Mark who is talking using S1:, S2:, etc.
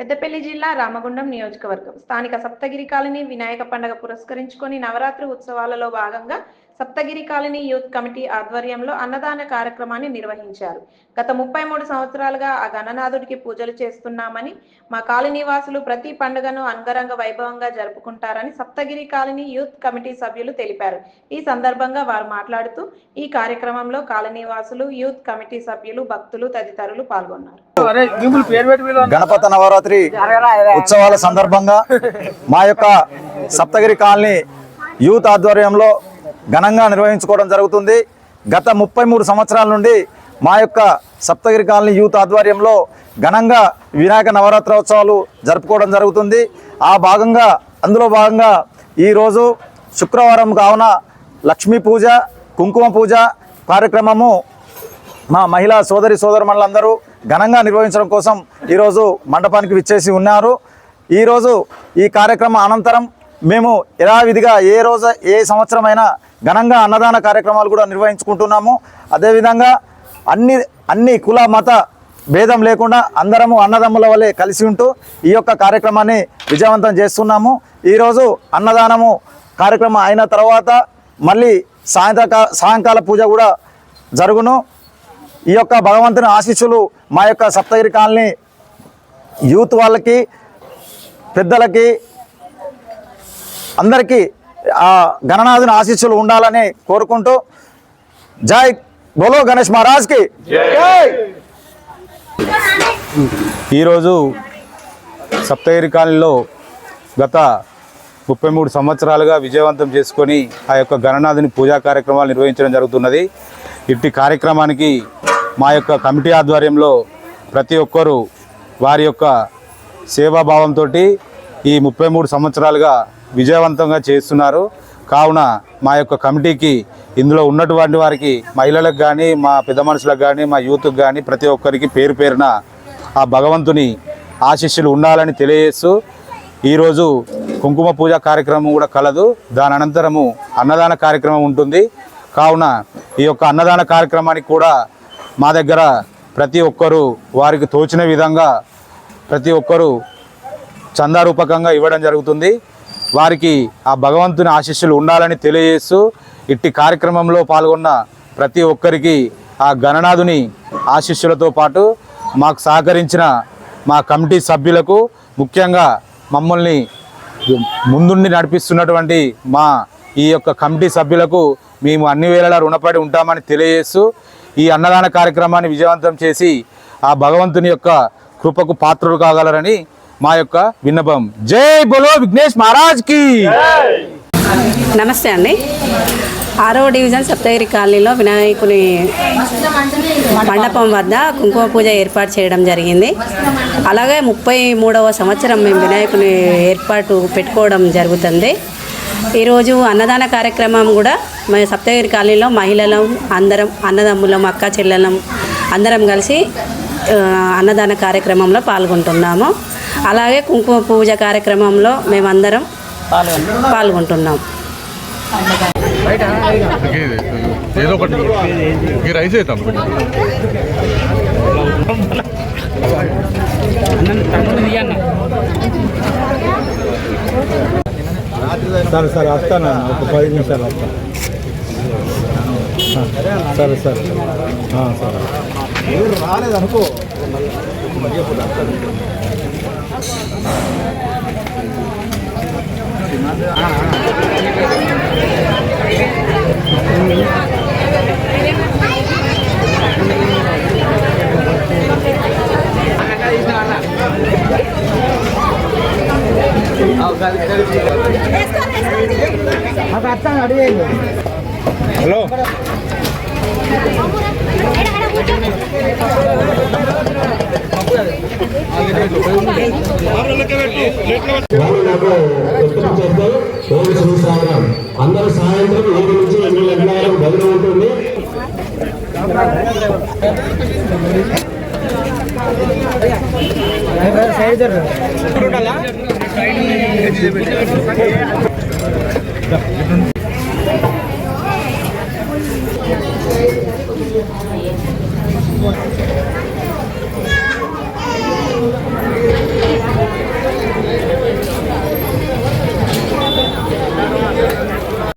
S1: పెద్దపల్లి జిల్లా రామగుండం నియోజకవర్గం. స్థానిక సప్తగిరి కాలనీ వినాయక పండుగ పురస్కరించుకొని నవరాత్రి ఉత్సవాలలో భాగంగా సప్తగిరి కాలనీ యూత్ కమిటీ ఆధ్వర్యంలో అన్నదాన కార్యక్రమాన్ని నిర్వహించారు. గత ముప్పై మూడు సంవత్సరాలుగా ఆ గణనాథుడికి పూజలు చేస్తున్నామని మా కాలనీ వాసులు ప్రతి పండుగను అంగరంగ వైభవంగా జరుపుకుంటారని సప్తగిరి కాలనీ యూత్ కమిటీ సభ్యులు తెలిపారు. ఈ సందర్భంగా వారు మాట్లాడుతూ ఈ కార్యక్రమంలో కాలనీ వాసులు యూత్ కమిటీ సభ్యులు భక్తులు తదితరులు పాల్గొన్నారు.
S2: గణపత నవరాత్రి ఉత్సవాల సందర్భంగా మా యొక్క సప్తగిరి కాలనీ యూత్ ఆధ్వర్యంలో ఘనంగా నిర్వహించుకోవడం జరుగుతుంది. గత ముప్పై మూడు సంవత్సరాల నుండి మా యొక్క సప్తగిరి కాలనీ యూత్ ఆధ్వర్యంలో ఘనంగా వినాయక నవరాత్రోత్సవాలు జరుపుకోవడం జరుగుతుంది. ఆ భాగంగా అందులో భాగంగా ఈరోజు శుక్రవారం కావున లక్ష్మీ పూజ కుంకుమ పూజ కార్యక్రమము మా మహిళా సోదరి సోదరుమణులందరూ ఘనంగా నిర్వహించడం కోసం ఈరోజు మండపానికి విచ్చేసి ఉన్నారు. ఈరోజు ఈ కార్యక్రమం అనంతరం మేము యథావిధిగా ఏ రోజు ఏ సంవత్సరమైనా ఘనంగా అన్నదాన కార్యక్రమాలు కూడా నిర్వహించుకుంటున్నాము. అదేవిధంగా అన్ని అన్ని కుల మత భేదం లేకుండా అందరము అన్నదమ్ముల వల్లే కలిసి ఉంటూ ఈ యొక్క కార్యక్రమాన్ని విజయవంతం చేస్తున్నాము. ఈరోజు అన్నదానము కార్యక్రమం అయిన తర్వాత మళ్ళీ సాయంత్రక సాయంకాల పూజ కూడా జరుగును. ఈ యొక్క భగవంతుని ఆశీస్సులు మా యొక్క సప్తగిరి కాలనీ యూత్ వాళ్ళకి పెద్దలకి అందరికీ ఆ గణనాథుని ఆశీస్సులు ఉండాలని కోరుకుంటూ జై బోలో గణేష్ మహారాజ్కి.
S3: ఈరోజు సప్తగిరి కాలనీలో గత ముప్పై మూడు సంవత్సరాలుగా విజయవంతం చేసుకొని ఆ యొక్క గణనాథుని పూజా కార్యక్రమాలు నిర్వహించడం జరుగుతున్నది. ఇట్టి కార్యక్రమానికి మా యొక్క కమిటీ ఆధ్వర్యంలో ప్రతి ఒక్కరూ వారి యొక్క సేవాభావంతో ఈ ముప్పై మూడు సంవత్సరాలుగా విజయవంతంగా చేస్తున్నారు. కావున మా యొక్క కమిటీకి ఇందులో ఉన్నటువంటి వారికి మహిళలకు కానీ మా పెద్ద మనుషులకు కానీ మా యూత్కి కానీ ప్రతి ఒక్కరికి పేరు పేరున ఆ భగవంతుని ఆశీస్సులు ఉండాలని తెలియజేస్తూ ఈరోజు కుంకుమ పూజ కార్యక్రమం కూడా కలదు. దాని అనంతరము అన్నదాన కార్యక్రమం ఉంటుంది. కావున ఈ యొక్క అన్నదాన కార్యక్రమానికి కూడా మా దగ్గర ప్రతి ఒక్కరూ వారికి తోచిన విధంగా ప్రతి ఒక్కరూ చందారూపకంగా ఇవ్వడం జరుగుతుంది. వారికి ఆ భగవంతుని ఆశీస్సులు ఉండాలని తెలియజేస్తూ ఇట్టి కార్యక్రమంలో పాల్గొన్న ప్రతి ఒక్కరికి ఆ గణనాథుని ఆశీస్సులతో పాటు మాకు సహకరించిన మా కమిటీ సభ్యులకు ముఖ్యంగా మమ్మల్ని ముందుండి నడిపిస్తున్నటువంటి మా ఈ యొక్క కమిటీ సభ్యులకు మేము అన్ని వేళలా రుణపడి ఉంటామని తెలియజేస్తూ ఈ అన్నదాన కార్యక్రమాన్ని విజయవంతం చేసి ఆ భగవంతుని యొక్క కృపకు పాత్రులు కాగలరని మా యొక్క విన్నపం. జై బోలో విఘ్నేష్ మహారాజ్కి
S4: నమస్తే అండి. ఆరవ డివిజన్ సప్తగిరి కాలనీలో వినాయకుని మండపం వద్ద కుంకుమ పూజ ఏర్పాటు చేయడం జరిగింది. అలాగే ముప్పై మూడవ సంవత్సరం మేము వినాయకుని ఏర్పాటు పెట్టుకోవడం జరుగుతుంది. ఈరోజు అన్నదాన కార్యక్రమం కూడా మేము సప్తగిరి కాలనీలో మహిళలం అందరం అన్నదమ్ములం అక్క చెల్లెలం అందరం కలిసి అన్నదాన కార్యక్రమంలో పాల్గొంటున్నాము. అలాగే కుంకుమ పూజ కార్యక్రమంలో మేమందరం పాల్గొంటున్నాం.
S5: ఇది ఏదో ఒకటి ఈ రైస్ అవుతాం
S6: సరే సరే వస్తాను ఒక పది నిమిషాలు వస్తాను. సరే సరే. సరే.
S2: రాలేదనుకో
S3: హలో.
S7: వాళ్ళు నాకు వ్యక్తం చేస్తారు ఓం శ్రీ సాగరం అందరూ సాయంత్రం ఏడు నుంచి ఎన్ని గంటల వరకు బదులు ఉంటుంది
S6: Thank.